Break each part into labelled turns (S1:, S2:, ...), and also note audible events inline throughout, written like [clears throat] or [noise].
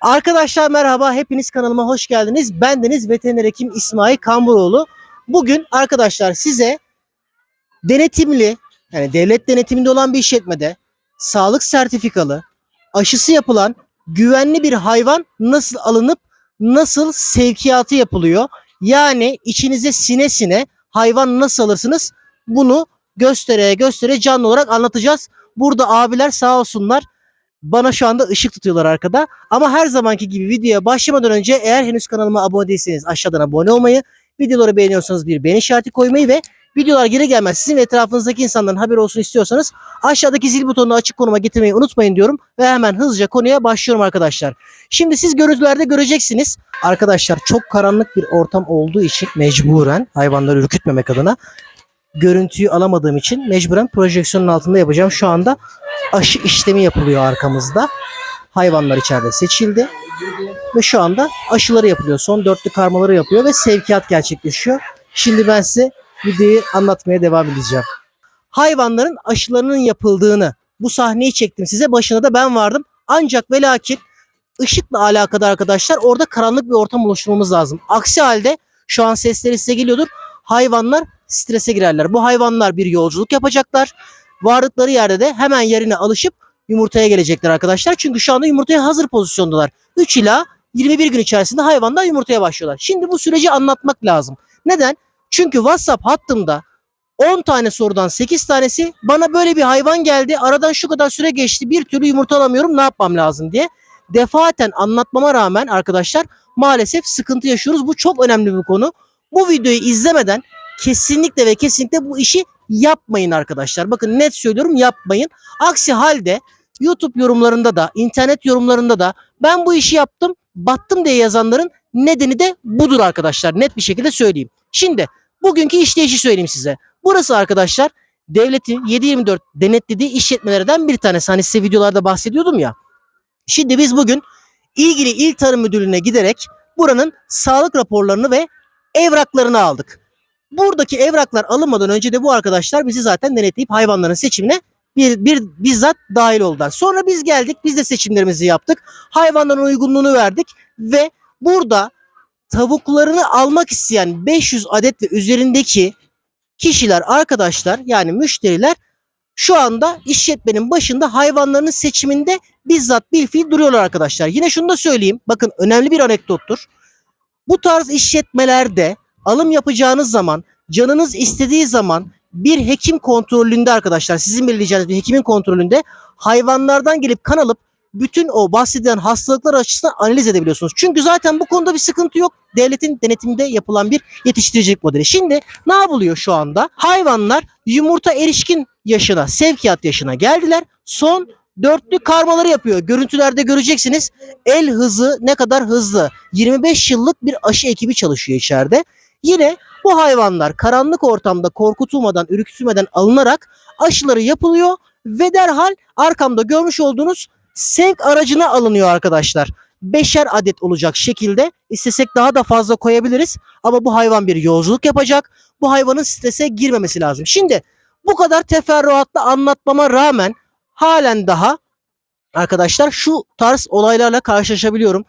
S1: Arkadaşlar merhaba, hepiniz kanalıma hoş geldiniz. Bendeniz veteriner hekim İsmail Kamburoğlu. Bugün arkadaşlar size denetimli, yani devlet denetiminde olan bir işletmede sağlık sertifikalı, aşısı yapılan güvenli bir hayvan nasıl alınıp nasıl sevkiyatı yapılıyor? Yani içinize sine sine hayvan nasıl alırsınız? Bunu göstere göstere canlı olarak anlatacağız. Burada abiler sağ olsunlar bana şu anda ışık tutuyorlar arkada. Ama her zamanki gibi videoya başlamadan önce eğer henüz kanalıma abone değilseniz aşağıdan abone olmayı, videoları beğeniyorsanız bir beğeni işareti koymayı ve videolar geri gelmez sizin ve etrafınızdaki insanların haberi olsun istiyorsanız aşağıdaki zil butonunu açık konuma getirmeyi unutmayın diyorum ve hemen hızlıca konuya başlıyorum arkadaşlar. Şimdi siz görüntülerde göreceksiniz. Arkadaşlar çok karanlık bir ortam olduğu için mecburen hayvanları ürkütmemek adına görüntüyü alamadığım için mecburen projeksiyonun altında yapacağım. Şu anda aşı işlemi yapılıyor arkamızda. Hayvanlar içeride seçildi. Ve şu anda aşıları yapılıyor. Son dörtlü karmaları yapıyor ve sevkiyat gerçekleşiyor. Şimdi ben size videoyu anlatmaya devam edeceğim. Hayvanların aşılarının yapıldığını bu sahneyi çektim size. Başına da ben vardım. Ancak ve lakin ışıkla alakadar arkadaşlar orada karanlık bir ortam oluşturmamız lazım. Aksi halde şu an sesleri size geliyordur. Hayvanlar strese girerler. Bu hayvanlar bir yolculuk yapacaklar. Vardıkları yerde de hemen yerine alışıp yumurtaya gelecekler arkadaşlar. Çünkü şu anda yumurtaya hazır pozisyondalar. 3 ila 21 gün içerisinde hayvanlar yumurtaya başlıyorlar. Şimdi bu süreci anlatmak lazım. Neden? Çünkü WhatsApp hattımda 10 tane sorudan 8 tanesi bana böyle bir hayvan geldi. Aradan şu kadar süre geçti. Bir türlü yumurta alamıyorum. Ne yapmam lazım diye. Defaten anlatmama rağmen arkadaşlar maalesef sıkıntı yaşıyoruz. Bu çok önemli bir konu. Bu videoyu izlemeden kesinlikle ve kesinlikle bu işi yapmayın arkadaşlar. Bakın net söylüyorum yapmayın. Aksi halde YouTube yorumlarında da, internet yorumlarında da ben bu işi yaptım, battım diye yazanların nedeni de budur arkadaşlar. Net bir şekilde söyleyeyim. Şimdi bugünkü işleyişi söyleyeyim size. Burası arkadaşlar devletin 7-24 denetlediği işletmelerden bir tanesi. Hani size videolarda bahsediyordum ya. Şimdi biz bugün ilgili il tarım müdürlüğüne giderek buranın sağlık raporlarını ve evraklarını aldık. Buradaki evraklar alınmadan önce de bu arkadaşlar bizi zaten denetleyip hayvanların seçimine bir, bir bizzat dahil oldular. Sonra biz geldik, biz de seçimlerimizi yaptık. Hayvanların uygunluğunu verdik ve burada tavuklarını almak isteyen 500 adet ve üzerindeki kişiler, arkadaşlar yani müşteriler şu anda işletmenin başında hayvanların seçiminde bizzat bilfiil duruyorlar arkadaşlar. Yine şunu da söyleyeyim. Bakın önemli bir anekdottur. Bu tarz işletmelerde alım yapacağınız zaman, canınız istediği zaman bir hekim kontrolünde arkadaşlar, sizin belirleyeceğiniz bir hekimin kontrolünde hayvanlardan gelip kan alıp bütün o bahsedilen hastalıklar açısından analiz edebiliyorsunuz. Çünkü zaten bu konuda bir sıkıntı yok. Devletin denetiminde yapılan bir yetiştiricilik modeli. Şimdi ne yapılıyor şu anda? Hayvanlar yumurta erişkin yaşına, sevkiyat yaşına geldiler. Son dörtlü karmaları yapıyor. Görüntülerde göreceksiniz. El hızı ne kadar hızlı. 25 yıllık bir aşı ekibi çalışıyor içeride. Yine bu hayvanlar karanlık ortamda korkutulmadan, ürkütülmeden alınarak aşıları yapılıyor ve derhal arkamda görmüş olduğunuz sevk aracına alınıyor arkadaşlar. Beşer adet olacak şekilde istesek daha da fazla koyabiliriz ama bu hayvan bir yolculuk yapacak. Bu hayvanın strese girmemesi lazım. Şimdi bu kadar teferruatla anlatmama rağmen halen daha arkadaşlar şu tarz olaylarla karşılaşabiliyorum.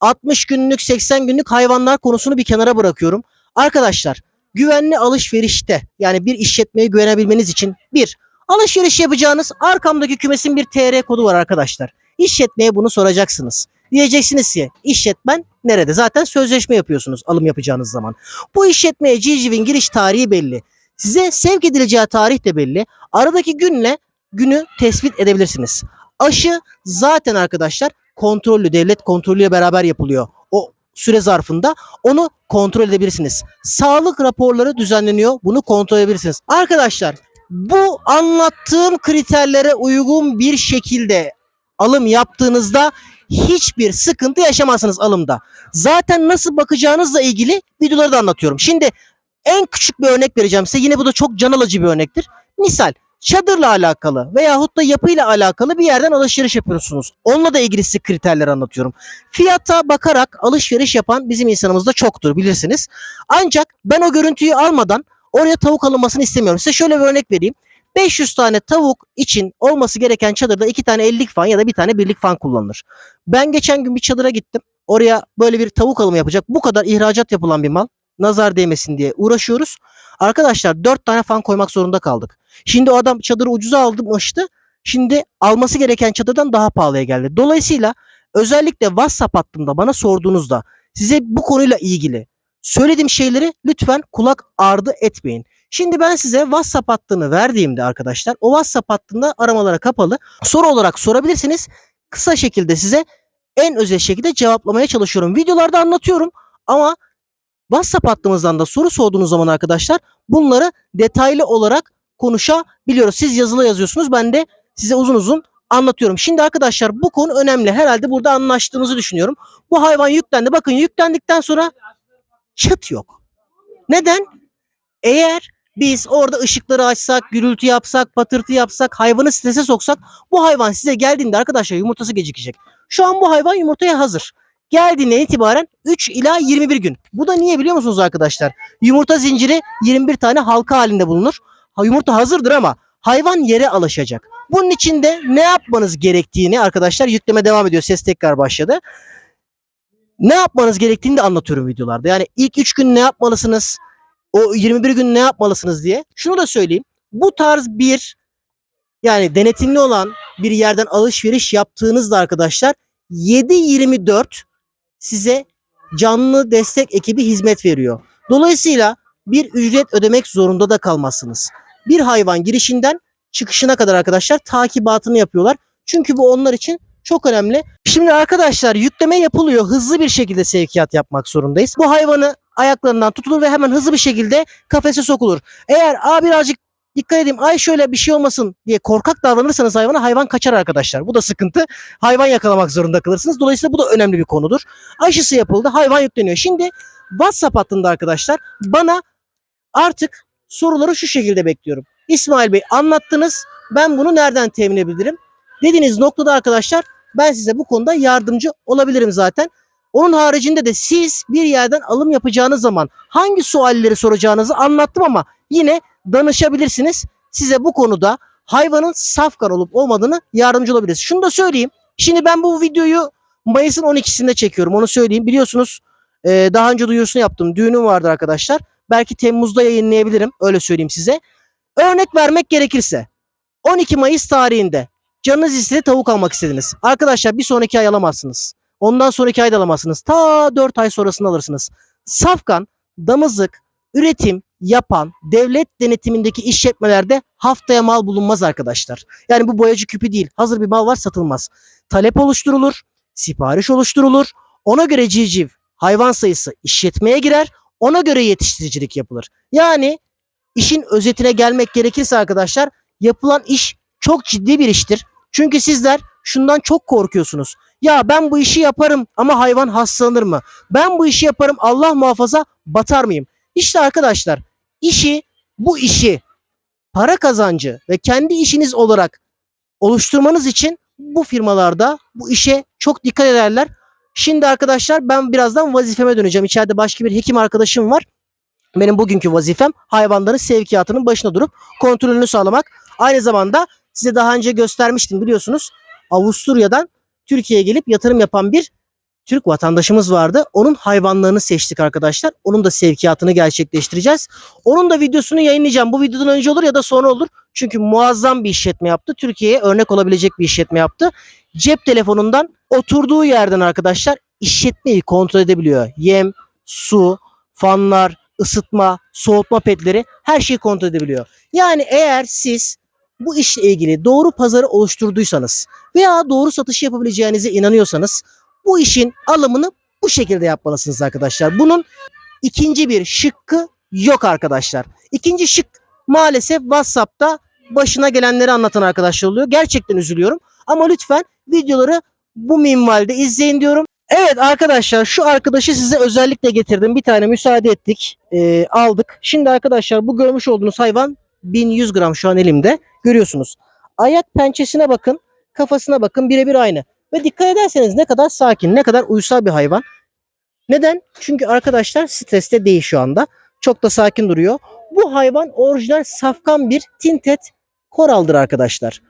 S1: 60 günlük 80 günlük hayvanlar konusunu bir kenara bırakıyorum. Arkadaşlar güvenli alışverişte yani bir işletmeye güvenebilmeniz için bir alışveriş yapacağınız arkamdaki kümesin bir TR kodu var arkadaşlar. İşletmeye bunu soracaksınız. Diyeceksiniz ki işletmen nerede? Zaten sözleşme yapıyorsunuz alım yapacağınız zaman. Bu işletmeye civcivin giriş tarihi belli. Size sevk edileceği tarih de belli. Aradaki günle günü tespit edebilirsiniz. Aşı zaten arkadaşlar kontrollü devlet kontrolüyle beraber yapılıyor. Süre zarfında onu kontrol edebilirsiniz. Sağlık raporları düzenleniyor. Bunu kontrol edebilirsiniz. Arkadaşlar bu anlattığım kriterlere uygun bir şekilde alım yaptığınızda hiçbir sıkıntı yaşamazsınız alımda. Zaten nasıl bakacağınızla ilgili videoları da anlatıyorum. Şimdi en küçük bir örnek vereceğim size. Yine bu da çok can alıcı bir örnektir. Misal çadırla alakalı veyahut da yapıyla alakalı bir yerden alışveriş yapıyorsunuz. Onunla da ilgili size kriterleri anlatıyorum. Fiyata bakarak alışveriş yapan bizim insanımız da çoktur bilirsiniz. Ancak ben o görüntüyü almadan oraya tavuk alınmasını istemiyorum. Size şöyle bir örnek vereyim. 500 tane tavuk için olması gereken çadırda 2 tane 50'lik fan ya da bir tane birlik fan kullanılır. Ben geçen gün bir çadıra gittim. Oraya böyle bir tavuk alımı yapacak. Bu kadar ihracat yapılan bir mal. Nazar değmesin diye uğraşıyoruz. Arkadaşlar 4 tane fan koymak zorunda kaldık. Şimdi o adam çadırı ucuza almıştı. Şimdi alması gereken çadırdan daha pahalıya geldi. Dolayısıyla özellikle WhatsApp hattında bana sorduğunuzda size bu konuyla ilgili söylediğim şeyleri lütfen kulak ardı etmeyin. Şimdi ben size WhatsApp hattını verdiğimde arkadaşlar o WhatsApp hattında aramalara kapalı soru olarak sorabilirsiniz. Kısa şekilde size en özel şekilde cevaplamaya çalışıyorum. Videolarda anlatıyorum ama WhatsApp hattımızdan da soru sorduğunuz zaman arkadaşlar bunları detaylı olarak konuşabiliyoruz. Siz yazılı yazıyorsunuz ben de size uzun uzun anlatıyorum. Şimdi arkadaşlar bu konu önemli. Herhalde burada anlaştığımızı düşünüyorum. Bu hayvan yüklendi. Bakın yüklendikten sonra çıt yok. Neden? Eğer biz orada ışıkları açsak, gürültü yapsak, patırtı yapsak, hayvanı strese soksak bu hayvan size geldiğinde arkadaşlar yumurtası gecikecek. Şu an bu hayvan yumurtaya hazır. Geldiğinden itibaren 3 ila 21 gün. Bu da niye biliyor musunuz arkadaşlar? Yumurta zinciri 21 tane halka halinde bulunur. Yumurta hazırdır ama hayvan yere alışacak. Bunun için de ne yapmanız gerektiğini arkadaşlar yükleme devam ediyor. Ses tekrar başladı. Ne yapmanız gerektiğini de anlatıyorum videolarda. Yani ilk 3 gün ne yapmalısınız? O 21 gün ne yapmalısınız diye. Şunu da söyleyeyim. Bu tarz bir yani denetimli olan bir yerden alışveriş yaptığınızda arkadaşlar 7-24 size canlı destek ekibi hizmet veriyor. Dolayısıyla bir ücret ödemek zorunda da kalmazsınız. Bir hayvan girişinden çıkışına kadar arkadaşlar takibatını yapıyorlar. Çünkü bu onlar için çok önemli. Şimdi arkadaşlar yükleme yapılıyor. Hızlı bir şekilde sevkiyat yapmak zorundayız. Bu hayvanı ayaklarından tutulur ve hemen hızlı bir şekilde kafese sokulur. Eğer a birazcık dikkat edeyim ay şöyle bir şey olmasın diye korkak davranırsanız hayvana hayvan kaçar arkadaşlar. Bu da sıkıntı. Hayvan yakalamak zorunda kalırsınız. Dolayısıyla bu da önemli bir konudur. Aşısı yapıldı. Hayvan yükleniyor. Şimdi WhatsApp hattında arkadaşlar bana artık soruları şu şekilde bekliyorum. İsmail Bey anlattınız. Ben bunu nereden temin edebilirim? Dediğiniz noktada arkadaşlar ben size bu konuda yardımcı olabilirim zaten. Onun haricinde de siz bir yerden alım yapacağınız zaman hangi sualleri soracağınızı anlattım ama yine danışabilirsiniz. Size bu konuda hayvanın safkan olup olmadığını yardımcı olabiliriz. Şunu da söyleyeyim. Şimdi ben bu videoyu Mayıs'ın 12'sinde çekiyorum. Onu söyleyeyim. Biliyorsunuz e, daha önce duyurusunu yaptım. Düğünüm vardı arkadaşlar. Belki Temmuz'da yayınlayabilirim. Öyle söyleyeyim size. Örnek vermek gerekirse 12 Mayıs tarihinde canınız istedi tavuk almak istediniz. Arkadaşlar bir sonraki ay alamazsınız. Ondan sonraki ayda alamazsınız. Ta 4 ay sonrasında alırsınız. Safkan, damızlık, üretim yapan devlet denetimindeki işletmelerde haftaya mal bulunmaz arkadaşlar. Yani bu boyacı küpü değil. Hazır bir mal var satılmaz. Talep oluşturulur, sipariş oluşturulur. Ona göre civciv hayvan sayısı işletmeye girer. Ona göre yetiştiricilik yapılır. Yani işin özetine gelmek gerekirse arkadaşlar yapılan iş çok ciddi bir iştir. Çünkü sizler şundan çok korkuyorsunuz. Ya ben bu işi yaparım ama hayvan hastalanır mı? Ben bu işi yaparım Allah muhafaza batar mıyım? İşte arkadaşlar işi bu işi para kazancı ve kendi işiniz olarak oluşturmanız için bu firmalarda bu işe çok dikkat ederler. Şimdi arkadaşlar ben birazdan vazifeme döneceğim. İçeride başka bir hekim arkadaşım var. Benim bugünkü vazifem hayvanların sevkiyatının başına durup kontrolünü sağlamak. Aynı zamanda size daha önce göstermiştim biliyorsunuz. Avusturya'dan Türkiye'ye gelip yatırım yapan bir Türk vatandaşımız vardı. Onun hayvanlarını seçtik arkadaşlar. Onun da sevkiyatını gerçekleştireceğiz. Onun da videosunu yayınlayacağım. Bu videodan önce olur ya da sonra olur. Çünkü muazzam bir işletme yaptı. Türkiye'ye örnek olabilecek bir işletme yaptı. Cep telefonundan oturduğu yerden arkadaşlar işletmeyi kontrol edebiliyor. Yem, su, fanlar, ısıtma, soğutma petleri her şeyi kontrol edebiliyor. Yani eğer siz bu işle ilgili doğru pazarı oluşturduysanız veya doğru satış yapabileceğinize inanıyorsanız bu işin alımını bu şekilde yapmalısınız arkadaşlar. Bunun ikinci bir şıkkı yok arkadaşlar. İkinci şık maalesef WhatsApp'ta başına gelenleri anlatan arkadaşlar oluyor. Gerçekten üzülüyorum. Ama lütfen videoları bu minvalde izleyin diyorum. Evet arkadaşlar şu arkadaşı size özellikle getirdim. Bir tane müsaade ettik. Ee, aldık. Şimdi arkadaşlar bu görmüş olduğunuz hayvan 1100 gram şu an elimde. Görüyorsunuz. Ayak pençesine bakın. Kafasına bakın. Birebir aynı. Ve dikkat ederseniz ne kadar sakin, ne kadar uysal bir hayvan. Neden? Çünkü arkadaşlar streste değil şu anda. Çok da sakin duruyor. Bu hayvan orijinal safkan bir tintet koraldır arkadaşlar.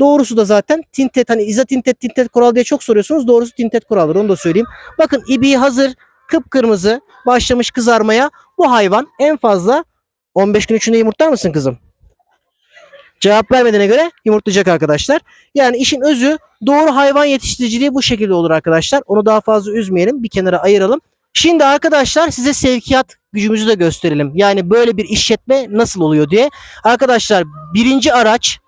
S1: Doğrusu da zaten tintet hani iza tintet tintet koral diye çok soruyorsunuz. Doğrusu tintet koraldır onu da söyleyeyim. Bakın ibiği hazır kıpkırmızı başlamış kızarmaya. Bu hayvan en fazla 15 gün içinde yumurtlar mısın kızım? Cevap vermediğine göre yumurtlayacak arkadaşlar. Yani işin özü doğru hayvan yetiştiriciliği bu şekilde olur arkadaşlar. Onu daha fazla üzmeyelim. Bir kenara ayıralım. Şimdi arkadaşlar size sevkiyat gücümüzü de gösterelim. Yani böyle bir işletme nasıl oluyor diye. Arkadaşlar birinci araç,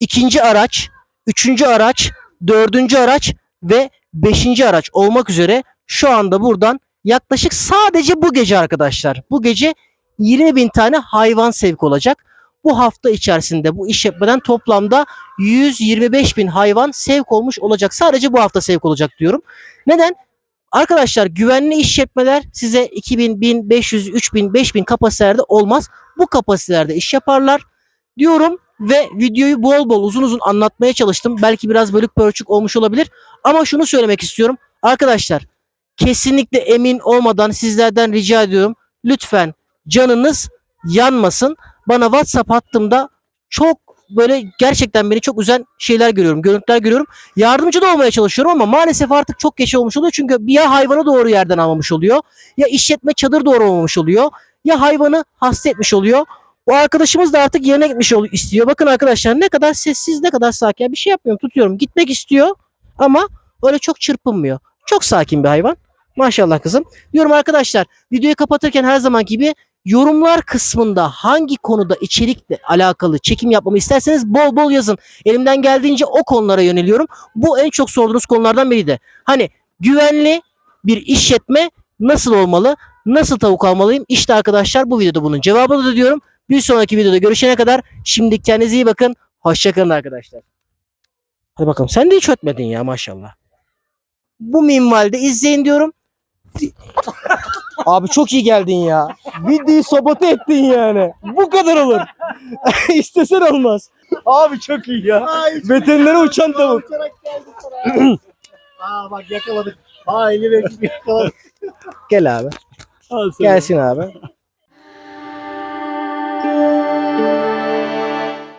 S1: ikinci araç, üçüncü araç, dördüncü araç ve beşinci araç olmak üzere şu anda buradan yaklaşık sadece bu gece arkadaşlar. Bu gece 20 bin tane hayvan sevk olacak. Bu hafta içerisinde bu işletmeden toplamda 125 bin hayvan sevk olmuş olacak. Sadece bu hafta sevk olacak diyorum. Neden? Arkadaşlar güvenli işletmeler size 2000, 1500, 3000, 5000 kapasitelerde olmaz. Bu kapasitelerde iş yaparlar diyorum ve videoyu bol bol uzun uzun anlatmaya çalıştım. Belki biraz bölük pörçük olmuş olabilir ama şunu söylemek istiyorum. Arkadaşlar kesinlikle emin olmadan sizlerden rica ediyorum. Lütfen canınız yanmasın. Bana WhatsApp hattımda çok böyle gerçekten beni çok üzen şeyler görüyorum, görüntüler görüyorum. Yardımcı da olmaya çalışıyorum ama maalesef artık çok geç olmuş oluyor. Çünkü ya hayvanı doğru yerden almamış oluyor, ya işletme çadır doğru olmamış oluyor, ya hayvanı hasta etmiş oluyor. O arkadaşımız da artık yerine gitmiş ol- istiyor. Bakın arkadaşlar ne kadar sessiz, ne kadar sakin. Bir şey yapmıyorum, tutuyorum. Gitmek istiyor ama öyle çok çırpınmıyor. Çok sakin bir hayvan. Maşallah kızım. Diyorum arkadaşlar videoyu kapatırken her zaman gibi yorumlar kısmında hangi konuda içerikle alakalı çekim yapmamı isterseniz bol bol yazın. Elimden geldiğince o konulara yöneliyorum. Bu en çok sorduğunuz konulardan biriydi. Hani güvenli bir işletme nasıl olmalı? Nasıl tavuk almalıyım? İşte arkadaşlar bu videoda bunun cevabını da diyorum. Bir sonraki videoda görüşene kadar şimdi kendinize iyi bakın. Hoşçakalın arkadaşlar. Hadi bakalım sen de hiç ötmedin ya maşallah. Bu minvalde izleyin diyorum. Abi çok iyi geldin ya. Videoyu sabote ettin yani. Bu kadar olur. [laughs] İstesen olmaz. Abi çok iyi ya. Veterinere uçan tavuk. [clears throat]
S2: Aa bak yakaladık. Aa eli yakaladık.
S1: Gel abi. Gelsin abi.